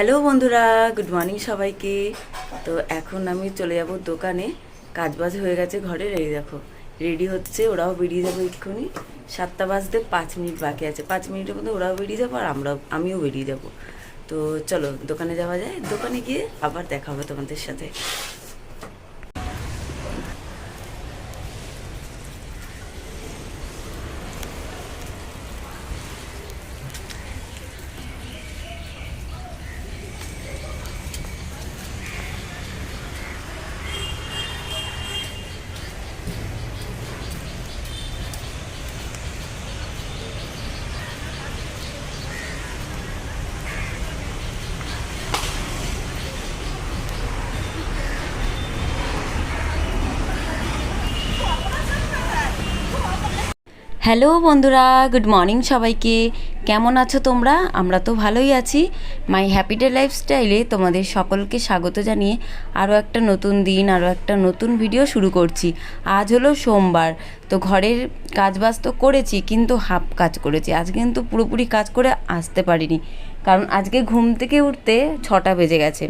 Hello বন্ধুরা, good morning সবাইকে। তো এখন আমি চলে যাব দোকানে। কাজ বাজ হয়ে গেছে ঘরে রেডি দেখো। রেডি হচ্ছে, ওরাও বেরিয়ে যাব এক্ষুনি। সাতটা বাজতে পাঁচ মিনিট বাকি আছে। পাঁচ মিনিটের মধ্যে ওরাও বেরিয়ে যাব আর আমরা আমিও বেরিয়ে যাব। তো চলো, দোকানে যাওয়া যায়। দোকানে গিয়ে আবার দেখা হবে তোমাদের সাথে। হ্যালো বন্ধুরা, গুড মর্নিং সবাইকে। কেমন আছো তোমরা? আমরা তো ভালোই আছি। মাই হ্যাপি ডে লাইফস্টাইলে তোমাদের সকলকে স্বাগত জানিয়ে আরও একটা নতুন দিন, আরও একটা নতুন ভিডিও শুরু করছি। আজ হলো সোমবার। তো ঘরের কাজবাজ তো করেছি, কিন্তু হাফ কাজ করেছি। আজ কিন্তু পুরোপুরি কাজ করে আসতে পারিনি। কারণ আজকে ঘুম থেকে উঠতে ছটা বেজে গেছে।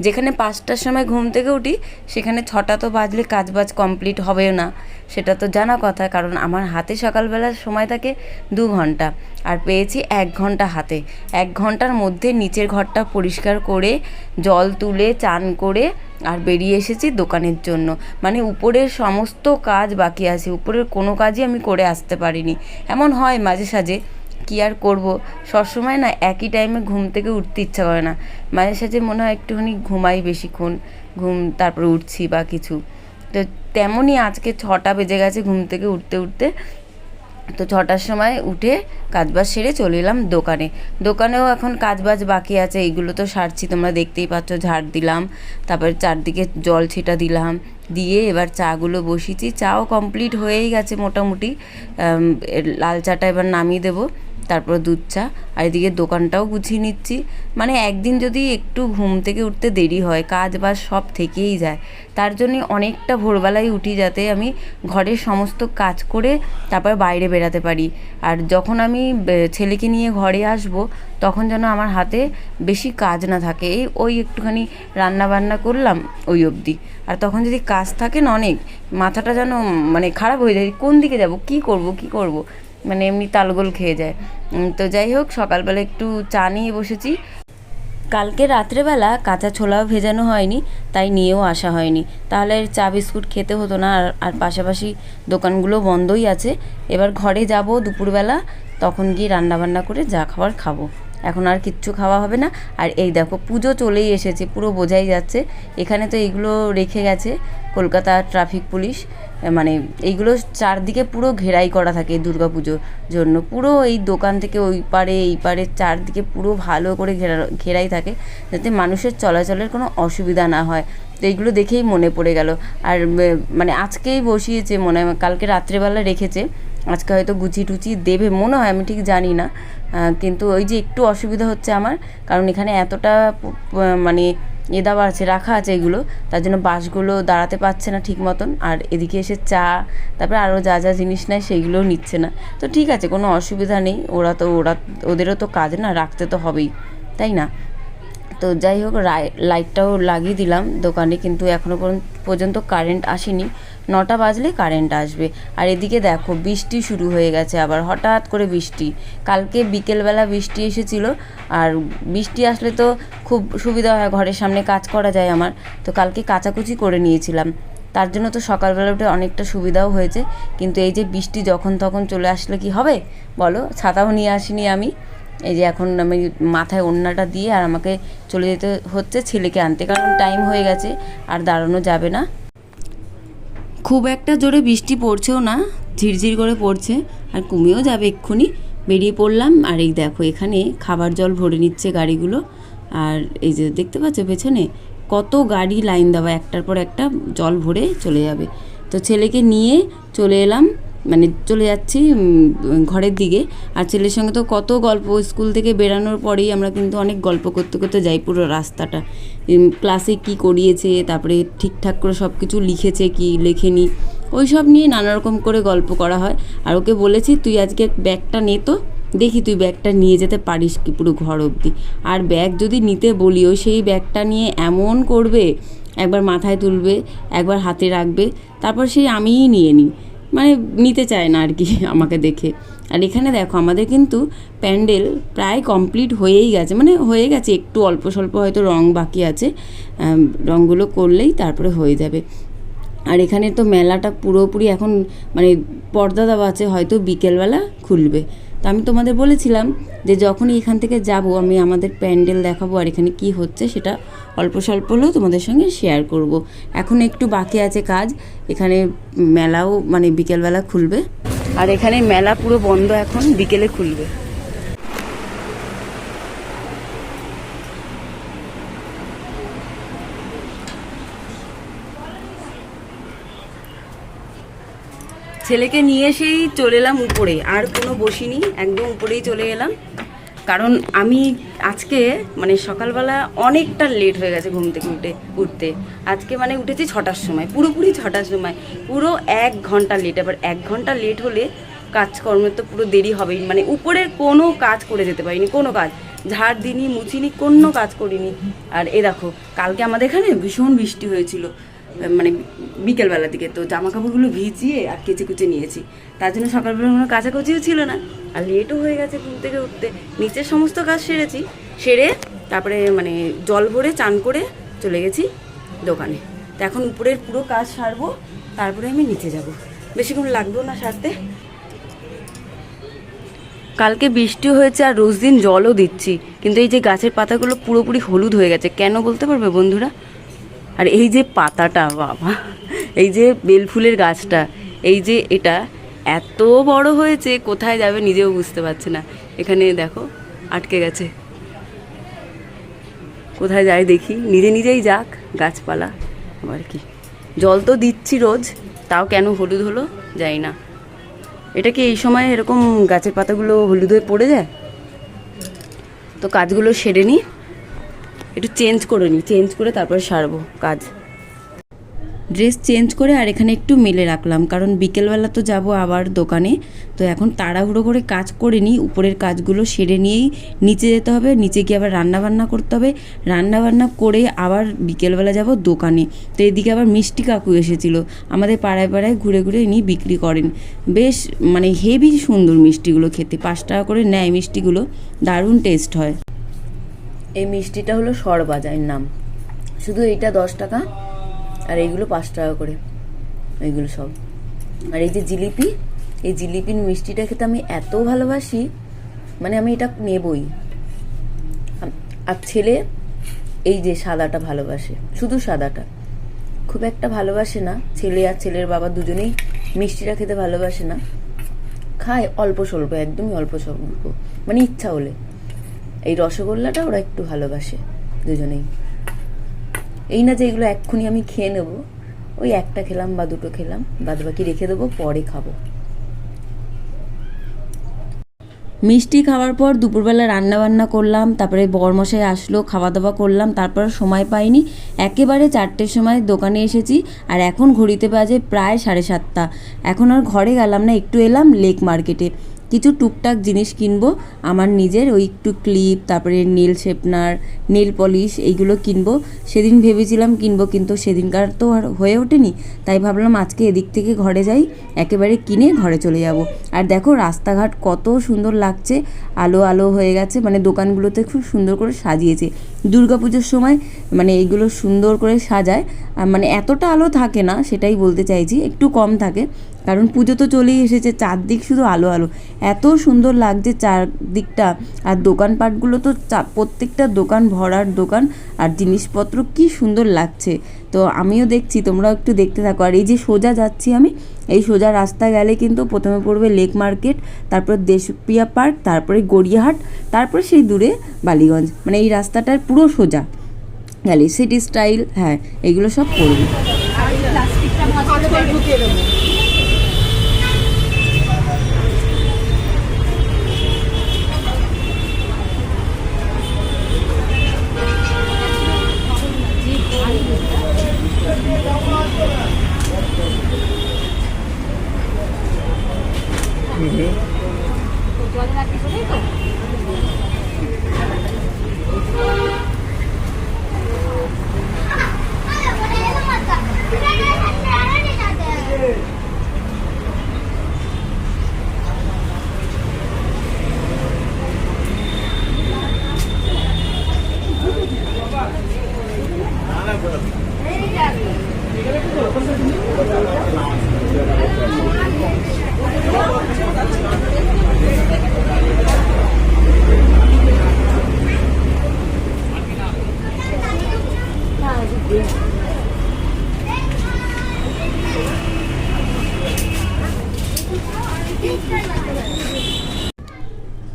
যেখানে পাঁচটার সময় ঘুম থেকে উঠি, সেখানে ছটা তো বাজলে কাজ বাজ কমপ্লিট হবেও না। সেটা তো জানা কথা, কারণ আমার হাতে সকালবেলার সময় থাকে দু ঘণ্টা। আর পেয়েছি এক ঘণ্টা হাতে। এক ঘণ্টার মধ্যে নিচের ঘরটা পরিষ্কার করে, জল তুলে, চান করে, আর বেরিয়ে এসেছি দোকানের জন্য। মানে উপরের সমস্ত কাজ বাকি আছে। উপরের কোনো কাজই আমি করে আসতে পারিনি। এমন হয় মাঝে সাঝে কী আর করব? সবসময় না একই টাইমে ঘুম থেকে উঠতে ইচ্ছা করে না। মাঝে সাঝে মনে হয় একটুখানি ঘুমাই বেশিক্ষণ, ঘুম তারপরে উঠছি বা কিছু। তো তেমনই আজকে ছটা বেজে গেছে ঘুম থেকে উঠতে উঠতে। তো ছটার সময় উঠে কাজবাজ সেরে চলে এলাম দোকানে। দোকানেও এখন কাজবাজ বাকি আছে এইগুলো তো সারছি, তোমরা দেখতেই পাচ্ছ, ঝাড় দিলাম। তারপরে চারদিকে জল ছিটা দিলাম। দিয়ে এবার চাগুলো বসিয়েছি, চাও কমপ্লিট হয়েই গেছে মোটামুটি। লাল চাটা এবার নামিয়ে দেবো। তারপর দুধ চা, আর এদিকে দোকানটাও গুছিয়ে নিচ্ছি। মানে একদিন যদি একটু ঘুম থেকে উঠতে দেরি হয়, কাজ বাজ সব থেকেই যায়, তার জন্যে অনেকটা ভোরবেলায় উঠি যাতে আমি ঘরের সমস্ত কাজ করে তারপর বাইরে বেরাতে পারি। আর যখন আমি ছেলেকে নিয়ে ঘরে আসব, তখন যেন আমার হাতে বেশি কাজ না থাকে। এই ওই একটুখানি রান্না বান্না করলাম ওই অবধি। আর তখন যদি কাজ থাকে না অনেক, মাথাটা যেন মানে খারাপ হয়ে যায়, কোন দিকে যাব, কি করব কি করব? মানে এমনি তালগোল খেয়ে যায়। তো যাই হোক, সকালবেলা একটু চা নিয়ে বসেছি। কালকে রাত্রেবেলা কাঁচা ছোলাও ভেজানো হয়নি, তাই নিয়েও আসা হয়নি। তাহলে চা বিস্কুট খেতে হতো না, আর আর পাশাপাশি দোকানগুলো বন্ধই আছে। এবার ঘরে যাব দুপুরবেলা, তখন গিয়ে রান্নাবান্না করে যা খাবার খাব। এখন আর কিচ্ছু খাওয়া হবে না। আর এই দেখো, পুজো চলেই এসেছে, পুরো বোঝাই যাচ্ছে। এখানে তো এইগুলো রেখে গেছে, কলকাতা ট্রাফিক পুলিশ মানে এইগুলো চারদিকে পুরো ঘেরাই করা থাকে দুর্গা পুজোর জন্য। পুরো এই দোকান থেকে ওই পারে, এই পারে চারদিকে পুরো ভালো করে ঘেরা, ঘেরাই থাকে, যাতে মানুষের চলাচলের কোনো অসুবিধা না হয়। তো এইগুলো দেখেই মনে পড়ে গেল। আর মানে আজকেই বসিয়েছে মনে হয়, কালকে রাত্রেবেলা রেখেছে। আজকে হয়তো গুচি টুচি দেবে, মনে হয়, আমি ঠিক জানি না। কিন্তু ওই যে একটু অসুবিধা হচ্ছে আমার, কারণ এখানে এতটা মানে এ দেওয়া আছে, রাখা আছে এগুলো, তার জন্য বাসগুলো দাঁড়াতে পারছে না ঠিক মতন, আর এদিকে এসে চা, তারপরে আরও যা যা জিনিস নেয় সেইগুলোও নিচ্ছে না। তো ঠিক আছে, কোনো অসুবিধা নেই, ওরা তো, ওরা, ওদেরও তো কাজ না, রাখতে তো হবেই, তাই না? তো যাই হোক লাইটটাও লাগিয়ে দিলাম দোকানে, কিন্তু এখনও পর্যন্ত কারেন্ট আসেনি। নটা বাজলে কারেন্ট আসবে। আর এদিকে দেখো, বৃষ্টি শুরু হয়ে গেছে আবার, হঠাৎ করে বৃষ্টি। কালকে বিকেলবেলা বৃষ্টি এসেছিল, আর বৃষ্টি আসলে তো খুব সুবিধা হয়, ঘরের সামনে কাজ করা যায় আমার। তো কালকে কাচাকুচি করে নিয়েছিলাম। তার জন্য তো সকালবেলা উঠে অনেকটা সুবিধাও হয়েছে, কিন্তু এই যে বৃষ্টি যখন তখন চলে আসলে কি হবে? বলো, ছাতাও নিয়ে আসিনি আমি। এই যে এখন আমি মাথায় ওড়নাটা দিয়ে আর আমাকে চলে যেতে হচ্ছে ছেলেকে আনতে, কারণ টাইম হয়ে গেছে, আর দাঁড়ানো যাবে না। খুব একটা জোরে বৃষ্টি পড়ছেও না, ঝিরঝির করে পড়ছে, আর কমেও যাবে এক্ষুনি। বেরিয়ে পড়লাম, আর এই দেখো এখানে খাবার জল ভরে নিচ্ছে গাড়িগুলো। আর এই যে দেখতে পাচ্ছ পেছনে কত গাড়ি লাইন দেওয়া, একটার পর একটা জল ভরে চলে যাবে। তো ছেলেকে নিয়ে চলে এলাম মানে চলে যাচ্ছি ঘরের দিকে। আর ছেলের সঙ্গে তো কত গল্প, স্কুল থেকে বেরানোর পরেই আমরা কিন্তু অনেক গল্প করতে করতে যাই পুরো রাস্তাটা। ক্লাসে কি করিয়েছে, তারপরে ঠিকঠাক করে সব কিছু লিখেছে কি লেখেনি ওই সব নিয়ে নানা রকম করে গল্প করা হয়। আর ওকে বলেছি, তুই আজকে ব্যাগটা নে তো, দেখি তুই ব্যাগটা নিয়ে যেতে পারিস কি পুরো ঘর অবধি। আর ব্যাগ যদি নিতে বলিও সেই ব্যাগটা নিয়ে এমন করবে, একবার মাথায় তুলবে, একবার হাতে রাখবে, তারপর সেই আমিই নিয়ে নিই। মানে নিতে চায় না আর কি আমাকে দেখে। আর এখানে দেখো, আমাদের কিন্তু প্যান্ডেল প্রায় কমপ্লিট হয়েই গেছে। মানে হয়ে গেছে, একটু অল্প স্বল্প হয়তো রং বাকি আছে। রঙগুলো করলেই তারপরে হয়ে যাবে। আর এখানে তো মেলাটা পুরোপুরি এখন মানে পর্দা দেওয়া আছে, হয়তো বিকেলবেলা খুলবে। তো আমি তোমাদের বলেছিলাম যে যখনই এখান থেকে যাব, আমি আমাদের প্যান্ডেল দেখাবো আর এখানে কি হচ্ছে সেটা অল্প স্বল্প হলেও তোমাদের সঙ্গে শেয়ার করব। এখন একটু বাকি আছে কাজ, এখানে মেলাও মানে বিকেলবেলা খুলবে আর এখানে মেলা পুরো বন্ধ এখন, বিকেলে খুলবে ছেলেকে নিয়ে এসেই চলে এলাম উপরে, আর কোনো বসিনি একদম উপরেই চলে এলাম। কারণ আমি আজকে মানে সকালবেলা অনেকটা লেট হয়ে গেছে ঘুম থেকে উঠে, উঠতে। আজকে মানে উঠেছি ছটার সময়, পুরোপুরি ছটার সময়, পুরো এক ঘণ্টা লেট এবার এক ঘণ্টা লেট হলে কাজকর্মের তো পুরো দেরি হবেই মানে উপরের কোনো কাজ করে যেতে পারিনি, কোনো কাজ। ঝাড় দিনি মুছিনি, কোনো কাজ করিনি। আর এ দেখো, কালকে আমাদের এখানে ভীষণ বৃষ্টি হয়েছিল। মানে বিকেলবেলার দিকে, তো জামা কাপড়গুলো ভিজিয়ে আর কেচে কুচে নিয়েছি। তার জন্য সকালবেলা কোনো কাচাকুচিও ছিল না। আর লেটও হয়ে গেছে ঘুম থেকে উঠতে। নিচের সমস্ত কাজ সেরেছি। সেরে তারপরে মানে জল ভরে চান করে চলে গেছি দোকানে। তো এখন উপরের পুরো কাজ সারবো, তারপরে আমি নিচে যাব। বেশিক্ষণ লাগবেও না সারতে। কালকে বৃষ্টি হয়েছে আর রোজ দিন জলও দিচ্ছি। কিন্তু এই যে গাছের পাতাগুলো পুরোপুরি হলুদ হয়ে গেছে, কেন বলতে পারবে বন্ধুরা? আর এই যে পাতাটা, বাবা, এই যে বেলফুলের গাছটা, এই যে এটা এত বড় হয়েছে, কোথায় যাবে নিজেও বুঝতে পারছে না। এখানে দেখো, আটকে গেছে। কোথায় যায় দেখি, নিজে নিজেই যাক গাছপালা। আবার কি? জল তো দিচ্ছি রোজ, তাও কেন হলুদ হলো যাই না। এটা কি এই সময় এরকম গাছের পাতাগুলো হলুদ হয়ে পড়ে যায়? তো কাজগুলো সেরে নিই একটু চেঞ্জ করে নিই, চেঞ্জ করে তারপরে সারবো কাজ। ড্রেস চেঞ্জ করে আর এখানে একটু মেলে রাখলাম, কারণ বিকেলবেলা তো যাব আবার দোকানে। তো এখন তাড়াহুড়ো করে কাজ করে নিই, উপরের কাজগুলো সেরে নিয়েই নিচে যেতে হবে, নিচে গিয়ে আবার রান্না বান্না করতে হবে। রান্নাবান্না করে আবার বিকেলবেলা যাব দোকানে। তো এদিকে আবার মিষ্টি কাকু এসেছিল, আমাদের পাড়ায় পাড়ায় ঘুরে ঘুরে ইনি বিক্রি করেন। বেশ মানে হেভি সুন্দর মিষ্টিগুলো খেতে, পাঁচ টাকা করে নেয় মিষ্টিগুলো, দারুণ টেস্ট হয়। এই মিষ্টিটা হলো সরবাজার নাম। শুধু এইটা দশ টাকা, আর এইগুলো পাঁচ টাকা করে। এইগুলো সব। আর এই যে জিলিপি, এই জিলিপির মিষ্টিটা খেতে আমি এত ভালোবাসি মানে আমি এটা নেবই। আর ছেলে এই যে সাদাটা ভালোবাসে, শুধু সাদাটা। খুব একটা ভালোবাসে না, ছেলে আর ছেলের বাবা দুজনেই মিষ্টিটা খেতে ভালোবাসে না। খায় অল্প স্বল্প, একদমই অল্প স্বল্প। মানে ইচ্ছা হলে। এই রসগোল্লাটা ওরা একটু ভালোবাসে, দুজনেই। এই না যে এগুলো এক্ষুনি আমি খেয়ে নেব, ওই একটা খেলাম বা দুটো খেলাম বাদ বাকি রেখে দেবো, পরে খাব। মিষ্টি খাওয়ার পর দুপুরবেলা রান্না বান্না করলাম, তারপরে বরমশাই আসলো খাওয়া দাওয়া করলাম, তারপর সময় পাইনি। একেবারে চারটের সময় দোকানে এসেছি, আর এখন ঘড়িতে বাজে প্রায় সাড়ে সাতটা। এখন আর ঘরে গেলাম না, একটু এলাম লেক মার্কেটে। কিছু টুকটাক জিনিস কিনবো। আমার নিজের ওই একটু ক্লিপ, তারপরে নীল শেপনার, নেল পলিশ এইগুলো কিনবো। সেদিন ভেবেছিলাম কিনবো, কিন্তু সেদিনকার তো আর হয়ে ওঠেনি। তাই ভাবলাম আজকে এদিক থেকে ঘরে যাই, একেবারে কিনে ঘরে চলে যাব। আর দেখো রাস্তাঘাট কত সুন্দর লাগছে, আলো আলো হয়ে গেছে মানে দোকানগুলোতে খুব সুন্দর করে সাজিয়েছে। দুর্গাপুজোর সময় মানে এইগুলো সুন্দর করে সাজায়। মানে এতটা আলো থাকে না, সেটাই বলতে চাইছি, একটু কম থাকে। কারণ পুজো তো চলেই এসেছে, চারদিক শুধু আলো আলো। এত সুন্দর লাগছে চারদিকটা। আর দোকানপাটগুলো তো প্রত্যেকটা দোকান ভরার দোকান, আর জিনিসপত্র কি সুন্দর লাগছে। তো আমিও দেখছি, তোমরাও একটু দেখতে থাকো। আর এই যে সোজা যাচ্ছি আমি এই সোজা রাস্তা গেলে কিন্তু প্রথমে পড়বে লেক মার্কেট, তারপর দেশপ্রিয়া পার্ক, তারপরে গড়িয়াহাট, তারপরে সেই দূরে বালিগঞ্জ। মানে এই রাস্তাটার পুরো সোজা গেলে। সিটি স্টাইল হ্যাঁ এগুলো সব পড়বে।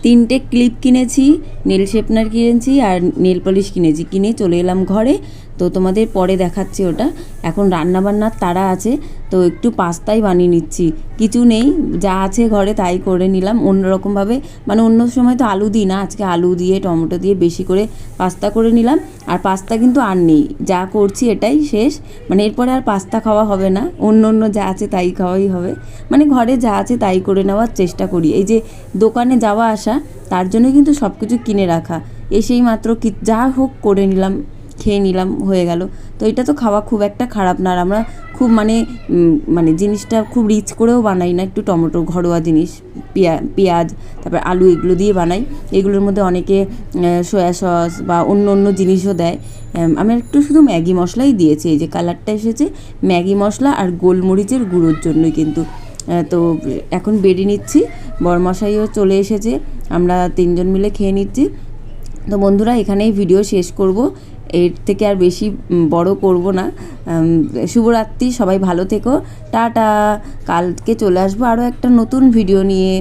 তিনটে ক্লিপ কিনেছি। নেল শেপনার কিনেছি আর নেল পলিশ কিনেছি। কিনে চলে এলাম ঘরে। তো তোমাদের পরে দেখাচ্ছি ওটা। এখন রান্না বান্নার তাড়া আছে। তো একটু পাস্তাই বানিয়ে নিচ্ছি। কিছু নেই, যা আছে ঘরে তাই করে নিলাম। অন্যরকমভাবে মানে অন্য সময় তো আলু দিই না। আজকে আলু দিয়ে, টমেটো দিয়ে বেশি করে পাস্তা করে নিলাম। আর পাস্তা কিন্তু আর নেই। যা করছি এটাই শেষ। মানে এরপরে আর পাস্তা খাওয়া হবে না। অন্য অন্য যা আছে তাই খাওয়াই হবে। মানে ঘরে যা আছে তাই করে নেওয়ার চেষ্টা করি। এই যে দোকানে যাওয়া আসা, তার জন্য কিন্তু সব কিছু কিনে রাখা। এসেই মাত্র কি, যা হোক করে নিলাম, খেয়ে নিলাম, হয়ে গেল। তো এটা তো খাওয়া খুব একটা খারাপ না। আর আমরা খুব মানে মানে জিনিসটা খুব রিচ করেও বানাই না। একটু টমেটো ঘরোয়া জিনিস, পেঁয়া, পেঁয়াজ, তারপর আলু এগুলো দিয়ে বানাই। এগুলোর মধ্যে অনেকে সয়া সস বা অন্য অন্য জিনিসও দেয়। আমি একটু শুধু ম্যাগি মশলাই দিয়েছি। এই যে কালারটা এসেছে, ম্যাগি মশলা আর গোলমরিচের গুঁড়োর জন্যই কিন্তু। তো এখন বেরিয়ে নিচ্ছি। বরমশাইও চলে এসেছে। আমরা তিনজন মিলে খেয়ে নিচ্ছি। তো বন্ধুরা, এখানেই ভিডিও শেষ করব। এর থেকে আর বেশি বড় করব না। শুভরাত্রি, সবাই ভালো থেকো। টাটা! কালকে চলে আসব আরও একটা নতুন ভিডিও নিয়ে।